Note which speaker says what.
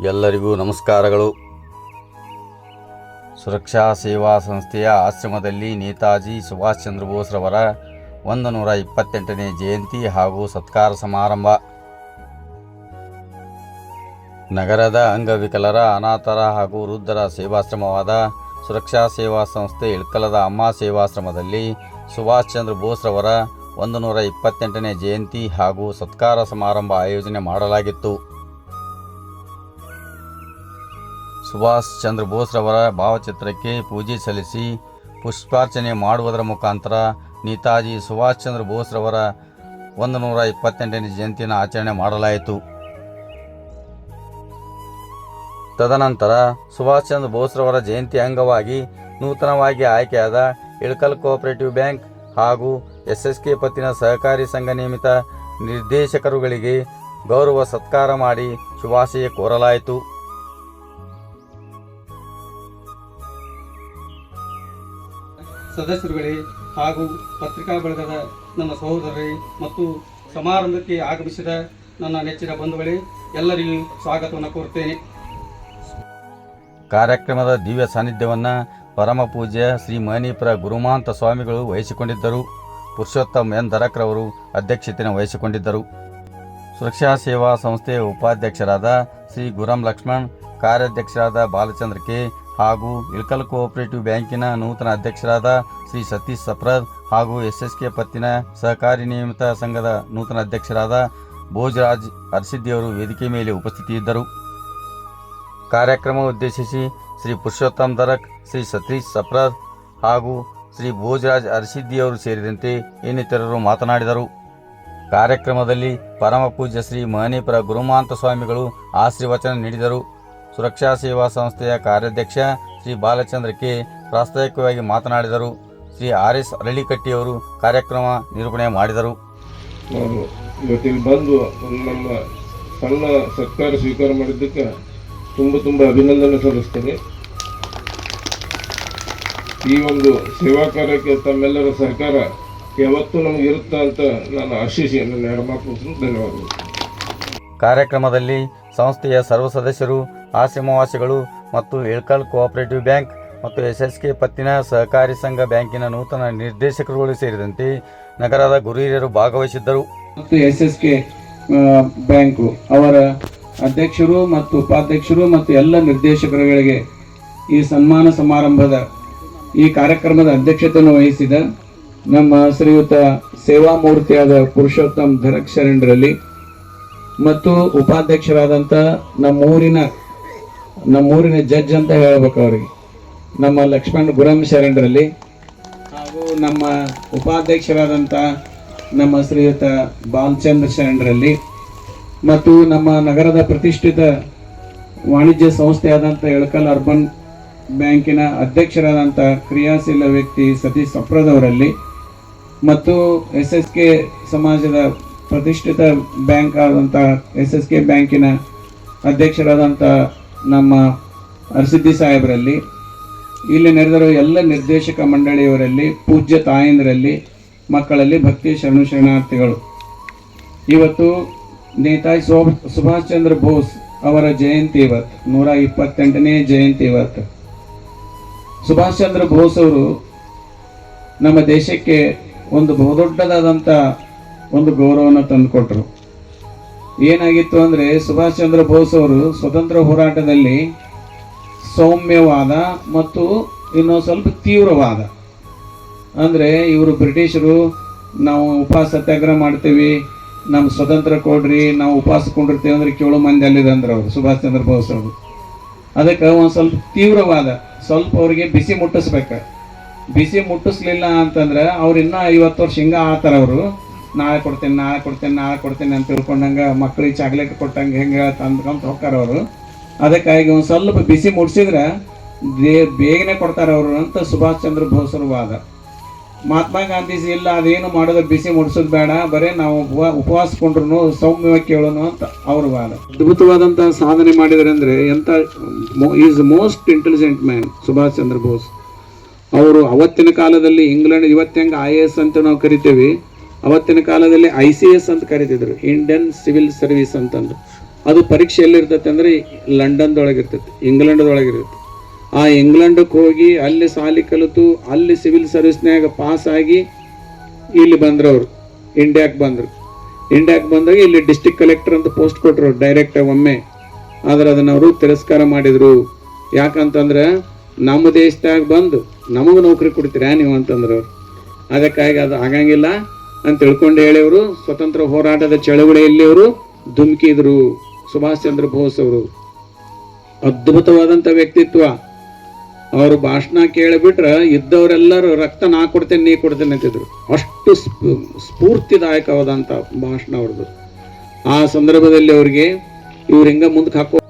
Speaker 1: ಎಲ್ಲರಿಗೂ ನಮಸ್ಕಾರಗಳು. ಸುರಕ್ಷಾ ಸೇವಾ ಸಂಸ್ಥೆಯ ಆಶ್ರಮದಲ್ಲಿ ನೇತಾಜಿ ಸುಭಾಷ್ ಚಂದ್ರ ಬೋಸ್ರವರ ಒಂದು ನೂರ ಇಪ್ಪತ್ತೆಂಟನೇ ಜಯಂತಿ ಹಾಗೂ ಸತ್ಕಾರ ಸಮಾರಂಭ. ನಗರದ ಅಂಗವಿಕಲರ, ಅನಾಥರ ಹಾಗೂ ವೃದ್ಧರ ಸೇವಾಶ್ರಮವಾದ ಸುರಕ್ಷಾ ಸೇವಾ ಸಂಸ್ಥೆ ಇಳ್ಕಲದ ಅಮ್ಮ ಸೇವಾಶ್ರಮದಲ್ಲಿ ಸುಭಾಷ್ ಚಂದ್ರ ಬೋಸ್ರವರ ಒಂದು ನೂರ ಇಪ್ಪತ್ತೆಂಟನೇ ಜಯಂತಿ ಹಾಗೂ ಸತ್ಕಾರ ಸಮಾರಂಭ ಆಯೋಜನೆ ಮಾಡಲಾಗಿತ್ತು. ಸುಭಾಷ್ ಚಂದ್ರ ಬೋಸ್ರವರ ಭಾವಚಿತ್ರಕ್ಕೆ ಪೂಜೆ ಸಲ್ಲಿಸಿ ಪುಷ್ಪಾರ್ಚನೆ ಮಾಡುವುದರ ಮುಖಾಂತರ ನೇತಾಜಿ ಸುಭಾಷ್ ಚಂದ್ರ ಬೋಸ್ರವರ ಒಂದು ನೂರ ಇಪ್ಪತ್ತೆಂಟನೇ ಜಯಂತಿಯನ್ನು ಆಚರಣೆ ಮಾಡಲಾಯಿತು. ತದನಂತರ ಸುಭಾಷ್ ಚಂದ್ರ ಬೋಸ್ರವರ ಜಯಂತಿ ಅಂಗವಾಗಿ ನೂತನವಾಗಿ ಆಯ್ಕೆಯಾದ ಇಳಕಲ್ ಕೋಆಪರೇಟಿವ್ ಬ್ಯಾಂಕ್ ಹಾಗೂ ಎಸ್ ಎಸ್ ಕೆ ಪತ್ತಿನ ಸಹಕಾರಿ ಸಂಘ ನಿಯಮಿತ ನಿರ್ದೇಶಕರುಗಳಿಗೆ ಗೌರವ ಸತ್ಕಾರ ಮಾಡಿ ಶುಭಾಶಯ ಕೋರಲಾಯಿತು.
Speaker 2: ಸದಸ್ಯರುಗಳೇ ಹಾಗೂ ಪತ್ರಿಕಾ ಬಳಗದ ನನ್ನ ಸಹೋದರರೇ ಮತ್ತು ಸಮಾರಂಭಕ್ಕೆ ಆಗಮಿಸಿದ ನನ್ನ ನೆಚ್ಚಿನ ಬಂಧುಗಳೇ, ಎಲ್ಲರಿಗೂ ಸ್ವಾಗತವನ್ನು ಕೋರುತ್ತೇನೆ.
Speaker 1: ಕಾರ್ಯಕ್ರಮದ ದಿವ್ಯ ಸಾನ್ನಿಧ್ಯವನ್ನು ಪರಮ ಪೂಜ್ಯ ಶ್ರೀ ಮಹನೀಪುರ ಗುರುಮಾಂತ ಸ್ವಾಮಿಗಳು ವಹಿಸಿಕೊಂಡಿದ್ದರು. ಪುರುಷೋತ್ತಮ್ ಎನ್. ದರಕ್ರವರು ಅಧ್ಯಕ್ಷತೆಯನ್ನು ವಹಿಸಿಕೊಂಡಿದ್ದರು. ಸುರಕ್ಷಾ ಸೇವಾ ಸಂಸ್ಥೆಯ ಉಪಾಧ್ಯಕ್ಷರಾದ ಶ್ರೀ ಗುರಂ ಲಕ್ಷ್ಮಣ್, ಕಾರ್ಯಾಧ್ಯಕ್ಷರಾದ ಬಾಲಚಂದ್ರ ಕೆ. ಹಾಗೂ ಇಳ್ಕಲ್ ಕೋಆಪರೇಟಿವ್ ಬ್ಯಾಂಕಿನ ನೂತನ ಅಧ್ಯಕ್ಷರಾದ ಶ್ರೀ ಸತೀಶ್ ಸಪ್ರದ್ ಹಾಗೂ ಎಸ್ಎಸ್ಕೆ ಪತ್ತಿನ ಸಹಕಾರಿ ನಿಯಮಿತ ಸಂಘದ ನೂತನ ಅಧ್ಯಕ್ಷರಾದ ಭೋಜರಾಜ್ ಅರಸಿದ್ದಿಯವರು ವೇದಿಕೆ ಮೇಲೆ ಉಪಸ್ಥಿತಿಯಿದ್ದರು. ಕಾರ್ಯಕ್ರಮ ಉದ್ದೇಶಿಸಿ ಶ್ರೀ ಪುರುಷೋತ್ತಮ್ ದರಕ್, ಶ್ರೀ ಸತೀಶ್ ಸಪ್ರದ್ ಹಾಗೂ ಶ್ರೀ ಭೋಜರಾಜ್ ಅರಸಿದ್ದಿಯವರು ಸೇರಿದಂತೆ ಇನ್ನಿತರರು ಮಾತನಾಡಿದರು. ಕಾರ್ಯಕ್ರಮದಲ್ಲಿ ಪರಮ ಪೂಜ್ಯ ಶ್ರೀ ಮಹನೀಪುರ ಗುರುಮಾಂತ ಸ್ವಾಮಿಗಳು ಆಶೀರ್ವಚನ ನೀಡಿದರು. ಸುರಕ್ಷಾ ಸೇವಾ ಸಂಸ್ಥೆಯ ಕಾರ್ಯಾಧ್ಯಕ್ಷ ಶ್ರೀ ಬಾಲಚಂದ್ರ ಕೆ ಪ್ರಾಸ್ತಾವಿಕವಾಗಿ ಮಾತನಾಡಿದರು. ಶ್ರೀ ಆರ್ ಎಸ್ ಅರಳಿಕಟ್ಟಿಯವರು ಕಾರ್ಯಕ್ರಮ ನಿರೂಪಣೆ ಮಾಡಿದರು.
Speaker 3: ನಾನು ಇವತ್ತಿಲ್ಲಿ ಬಂದು ನಮ್ಮ ಸಣ್ಣ ಸತ್ಕಾರ ಸ್ವೀಕಾರ ಮಾಡಿದ್ದಕ್ಕೆ ತುಂಬ ತುಂಬ ಅಭಿನಂದನೆ ಸಲ್ಲಿಸ್ತೇನೆ. ಈ ಒಂದು ಸೇವಾ ಕಾರ್ಯಕ್ಕೆ ತಮ್ಮೆಲ್ಲರ ಸಹಕಾರ ಯಾವತ್ತೂ ನಮಗೆ ಇರುತ್ತೆ ಅಂತ ನಾನು ಆಶಿಸಿ ನನ್ನ ಧನ್ಯವಾದಗಳು.
Speaker 1: ಕಾರ್ಯಕ್ರಮದಲ್ಲಿ ಸಂಸ್ಥೆಯ ಸರ್ವ ಸದಸ್ಯರು ಆಶ್ರಮವಾಸಿಗಳು ಮತ್ತು ಇಳ್ಕಲ್ ಕೋಆಪರೇಟಿವ್ ಬ್ಯಾಂಕ್ ಮತ್ತು ಎಸ್ ಎಸ್ ಕೆ ಪತ್ತಿನ ಸಹಕಾರಿ ಸಂಘ ಬ್ಯಾಂಕಿನ ನೂತನ ನಿರ್ದೇಶಕರುಗಳು ಸೇರಿದಂತೆ ನಗರದ ಗುರುಹಿರಿಯರು ಭಾಗವಹಿಸಿದ್ದರು.
Speaker 4: ಮತ್ತು ಎಸ್ ಎಸ್ ಕೆ ಬ್ಯಾಂಕು ಅವರ ಅಧ್ಯಕ್ಷರು ಮತ್ತು ಉಪಾಧ್ಯಕ್ಷರು ಮತ್ತು ಎಲ್ಲ ನಿರ್ದೇಶಕರುಗಳಿಗೆ ಈ ಸನ್ಮಾನ ಸಮಾರಂಭದ ಈ ಕಾರ್ಯಕ್ರಮದ ಅಧ್ಯಕ್ಷತೆಯನ್ನು ವಹಿಸಿದ ನಮ್ಮ ಶ್ರೀಯುತ ಸೇವಾ ಮೂರ್ತಿಯಾದ ಪುರುಷೋತ್ತಮ್ ಧರಕ್ಷರಣರಲ್ಲಿ ಮತ್ತು ಉಪಾಧ್ಯಕ್ಷರಾದಂಥ ನಮ್ಮೂರಿನ ನಮ್ಮೂರಿನ ಜಡ್ಜ್ ಅಂತ ಹೇಳ್ಬೇಕು ಅವರಿಗೆ. ನಮ್ಮ ಲಕ್ಷ್ಮಣ್ ಗುರಂ ಶರಣರಲ್ಲಿ ಹಾಗೂ ನಮ್ಮ ಉಪಾಧ್ಯಕ್ಷರಾದಂಥ ನಮ್ಮ ಶ್ರೀಯುತ ಬಾಲಚಂದ್ರ ಶರಣರಲ್ಲಿ ಮತ್ತು ನಮ್ಮ ನಗರದ ಪ್ರತಿಷ್ಠಿತ ವಾಣಿಜ್ಯ ಸಂಸ್ಥೆಯಾದಂಥ ಎಳಕಲ್ ಅರ್ಬನ್ ಬ್ಯಾಂಕಿನ ಅಧ್ಯಕ್ಷರಾದಂಥ ಕ್ರಿಯಾಶೀಲ ವ್ಯಕ್ತಿ ಸತೀಶ್ ಸಪ್ರದವರಲ್ಲಿ ಮತ್ತು ಎಸ್ ಎಸ್ ಕೆ ಸಮಾಜದ ಪ್ರತಿಷ್ಠಿತ ಬ್ಯಾಂಕ್ ಆದಂಥ ಎಸ್ ಎಸ್ ಕೆ ಬ್ಯಾಂಕಿನ ಅಧ್ಯಕ್ಷರಾದಂಥ ನಮ್ಮ ಹರಸಿದ್ದಿ ಸಾಹೇಬರಲ್ಲಿ, ಇಲ್ಲಿ ನೆರೆದಿರೋ ಎಲ್ಲ ನಿರ್ದೇಶಕ ಮಂಡಳಿಯವರಲ್ಲಿ, ಪೂಜ್ಯ ತಾಯಂದರಲ್ಲಿ, ಮಕ್ಕಳಲ್ಲಿ ಭಕ್ತಿ ಶರಣು ಶರಣಾರ್ಥಿಗಳು. ಇವತ್ತು ನೇತಾಜಿ ಸೋ ಸುಭಾಷ್ ಚಂದ್ರ ಬೋಸ್ ಅವರ ಜಯಂತಿ ಇವತ್ತು, ನೂರ ಇಪ್ಪತ್ತೆಂಟನೇ ಜಯಂತಿ ಇವತ್ತು. ಸುಭಾಷ್ ಚಂದ್ರ ಬೋಸ್ ಅವರು ನಮ್ಮ ದೇಶಕ್ಕೆ ಒಂದು ಬಹುದೊಡ್ಡದಾದಂಥ ಒಂದು ಗೌರವವನ್ನು ತಂದುಕೊಟ್ರು. ಏನಾಗಿತ್ತು ಅಂದರೆ ಸುಭಾಷ್ ಚಂದ್ರ ಬೋಸ್ ಅವರು ಸ್ವತಂತ್ರ ಹೋರಾಟದಲ್ಲಿ ಸೌಮ್ಯವಾದ ಮತ್ತು ಇನ್ನೂ ಸ್ವಲ್ಪ ತೀವ್ರವಾದ. ಅಂದರೆ ಇವರು ಬ್ರಿಟಿಷರು, ನಾವು ಉಪವಾಸ ಸತ್ಯಾಗ್ರಹ ಮಾಡ್ತೀವಿ ನಮ್ಮ ಸ್ವತಂತ್ರ ಕೊಡ್ರಿ, ನಾವು ಉಪವಾಸ ಕೊಂಡಿರ್ತೀವಿ ಅಂದ್ರೆ ಕೇಳು ಮಂದಿ ಅಲ್ಲಿದೆ ಅಂದ್ರೆ ಅವರು, ಸುಭಾಷ್ ಚಂದ್ರ ಬೋಸ್ ಅವರು. ಅದಕ್ಕೆ ಒಂದು ಸ್ವಲ್ಪ ತೀವ್ರವಾದ, ಸ್ವಲ್ಪ ಅವ್ರಿಗೆ ಬಿಸಿ ಮುಟ್ಟಿಸ್ಬೇಕು. ಬಿಸಿ ಮುಟ್ಟಿಸ್ಲಿಲ್ಲ ಅಂತಂದ್ರೆ ಅವ್ರು ಇನ್ನೂ ಐವತ್ತು ವರ್ಷ ಹಿಂಗೆ ಆತಾರ ಅವರು. ನಾಳೆ ಕೊಡ್ತೇನೆ ನಾಳೆ ಕೊಡ್ತೇನೆ ನಾಳೆ ಕೊಡ್ತೇನೆ ಅಂತ ತಿಳ್ಕೊಂಡಂಗೆ ಮಕ್ಳಿಗೆ ಚಾಕ್ಲೇಟ್ ಕೊಟ್ಟಂಗೆ ಹೆಂಗೆ ತಂದ್ಕೊಂತ ಹೋಗ್ತಾರೆ ಅವರು. ಅದಕ್ಕಾಗಿ ಒಂದು ಸ್ವಲ್ಪ ಬಿಸಿ ಮುಡಿಸಿದ್ರೆ ದೇ ಬೇಗನೆ ಕೊಡ್ತಾರೆ ಅವರು ಅಂತ ಸುಭಾಷ್ ಚಂದ್ರ ಬೋಸ್ ಅವರು ವಾದ. ಮಹಾತ್ಮ ಗಾಂಧೀಜಿ ಇಲ್ಲ, ಅದೇನು ಮಾಡೋದು ಬಿಸಿ ಮುಡಿಸೋದು ಬೇಡ, ಬರೇ ನಾವು ಉಪವಾ- ಉಪವಾಸ ಕೊಂಡ್ರು ಸೌಮ್ಯವಾಗಿ ಕೇಳೋಣ ಅಂತ ಅವ್ರ ವಾದ. ಅದ್ಭುತವಾದಂಥ ಸಾಧನೆ ಮಾಡಿದರೆ ಅಂದರೆ ಎಂಥ is most intelligent man Subhash Chandra Bose ಅವರು ಅವತ್ತಿನ ಕಾಲದಲ್ಲಿ ಇಂಗ್ಲೆಂಡ್ ಇವತ್ತು ಹೆಂಗೆ ಐ ಎ ಎಸ್ ಅಂತ ನಾವು ಕರಿತೇವೆ. ಅವತ್ತಿನ ಕಾಲದಲ್ಲಿ ಐ ಸಿ ಎಸ್ ಅಂತ ಕರಿತಿದ್ರು. ಇಂಡಿಯನ್ ಸಿವಿಲ್ ಸರ್ವಿಸ್ ಅಂತಂದು ಅದು ಪರೀಕ್ಷೆ ಎಲ್ಲಿರ್ತೈತೆ ಅಂದರೆ ಲಂಡನ್ದೊಳಗೆ ಇಂಗ್ಲೆಂಡ್ದೊಳಗಿರುತ್ತೆ. ಆ ಇಂಗ್ಲೆಂಡಕ್ಕೆ ಹೋಗಿ ಅಲ್ಲಿ ಸಾಲಿ ಕಲಿತು, ಅಲ್ಲಿ ಸಿವಿಲ್ ಸರ್ವಿಸ್ನಾಗ ಪಾಸ್ ಆಗಿ ಇಲ್ಲಿ ಬಂದರು ಅವರು ಇಂಡಿಯಾಕ್ಕೆ ಬಂದರು. ಇಂಡಿಯಾಕ್ಕೆ ಬಂದಾಗ ಇಲ್ಲಿ ಡಿಸ್ಟಿಕ್ ಕಲೆಕ್ಟರ್ ಅಂತ ಪೋಸ್ಟ್ ಕೊಟ್ಟರು ಡೈರೆಕ್ಟ್ ಒಮ್ಮೆ. ಆದರೆ ಅದನ್ನ ಅವರು ತಿರಸ್ಕಾರ ಮಾಡಿದರು. ಯಾಕಂತಂದ್ರೆ ನಮ್ಮ ದೇಶದಾಗ ಬಂದು ನಮಗೆ ನೌಕರಿ ಕೊಡ್ತೀರಾ ನೀವು ಅಂತಂದ್ರೆ ಅವರು ಅದಕ್ಕಾಗಿ ಅದು ಆಗಂಗಿಲ್ಲ. ಅಂತ ತಿಳ್ಕೊಂಡು ಹೇಳಿಯವರು ಸ್ವತಂತ್ರ ಹೋರಾಟದ ಚಳವಳಿಯಲ್ಲಿ ಅವರು ಧುಮುಕಿದ್ರು ಸುಭಾಷ್ ಚಂದ್ರ ಬೋಸ್ ಅವರು. ಅದ್ಭುತವಾದಂಥ ವ್ಯಕ್ತಿತ್ವ. ಅವರು ಭಾಷಣ ಕೇಳಿಬಿಟ್ರೆ ಇದ್ದವರೆಲ್ಲರೂ, ರಕ್ತ ನಾ ಕೊಡ್ತೇನೆ, ನೀ ಕೊಡ್ತೇನೆ ಅಂತಿದ್ರು. ಅಷ್ಟು ಸ್ಫೂರ್ತಿದಾಯಕವಾದಂಥ ಭಾಷಣ ಅವ್ರದ್ದು ಆ ಸಂದರ್ಭದಲ್ಲಿ ಅವ್ರಿಗೆ, ಇವ್ರು ಹಿಂಗ ಮುಂದಕ್ಕೆ ಹಾಕೋ